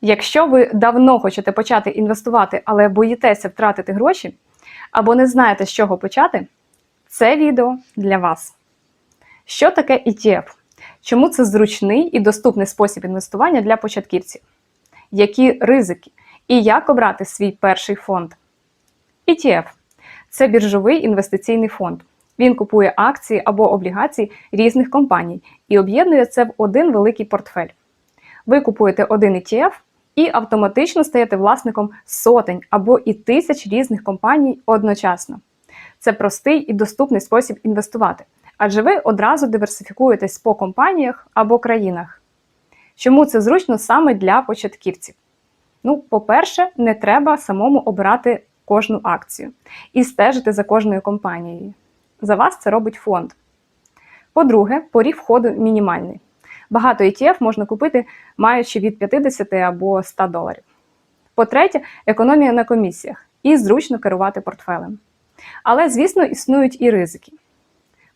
Якщо ви давно хочете почати інвестувати, але боїтеся втратити гроші, або не знаєте, з чого почати, це відео для вас. Що таке ETF? Чому це зручний і доступний спосіб інвестування для початківців? Які ризики? І як обрати свій перший фонд? ETF – це біржовий інвестиційний фонд. Він купує акції або облігації різних компаній і об'єднує це в один великий портфель. Ви купуєте один ETF і автоматично стаєте власником сотень або і тисяч різних компаній одночасно. Це простий і доступний спосіб інвестувати, адже ви одразу диверсифікуєтесь по компаніях або країнах. Чому це зручно саме для початківців? Ну, по-перше, не треба самому обирати кожну акцію і стежити за кожною компанією. За вас це робить фонд. По-друге, поріг входу мінімальний. Багато ETF можна купити, маючи від 50 або 100 доларів. По-третє, економія на комісіях і зручно керувати портфелем. Але, звісно, існують і ризики.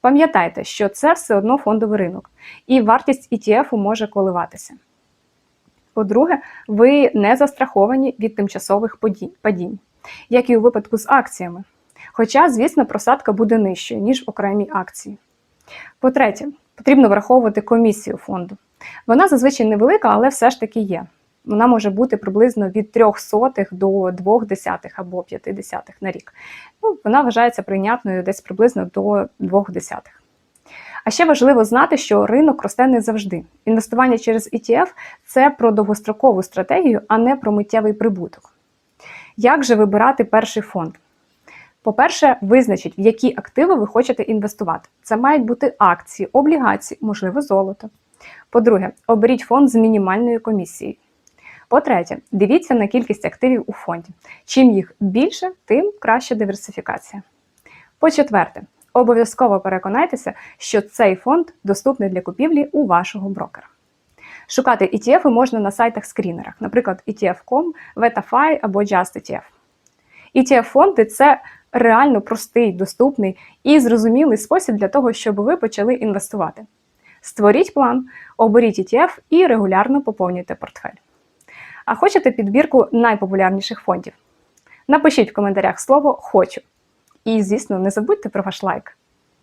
Пам'ятайте, що це все одно фондовий ринок, і вартість ETF може коливатися. По-друге, ви не застраховані від тимчасових падінь, як і у випадку з акціями. Хоча, звісно, просадка буде нижчою, ніж в окремій акції. По-третє, потрібно враховувати комісію фонду. Вона зазвичай невелика, але все ж таки є. Вона може бути приблизно від 3 сотих до 2 десятих або 5 десятих на рік. Ну, вона вважається прийнятною десь приблизно до 2 десятих. А ще важливо знати, що ринок росте не завжди. Інвестування через ETF – це про довгострокову стратегію, а не про миттєвий прибуток. Як же вибирати перший фонд? По-перше, визначіть, в які активи ви хочете інвестувати. Це мають бути акції, облігації, можливо, золото. По-друге, оберіть фонд з мінімальною комісією. По-третє, дивіться на кількість активів у фонді. Чим їх більше, тим краща диверсифікація. По-четверте, обов'язково переконайтеся, що цей фонд доступний для купівлі у вашого брокера. Шукати ETF можна на сайтах-скрінерах, наприклад, ETF.com, VetaFi або JustETF. ETF-фонди це реально простий, доступний і зрозумілий спосіб для того, щоб ви почали інвестувати. Створіть план, оберіть ETF і регулярно поповнюйте портфель. А хочете підбірку найпопулярніших фондів? Напишіть в коментарях слово Хочу. І, звісно, не забудьте про ваш лайк.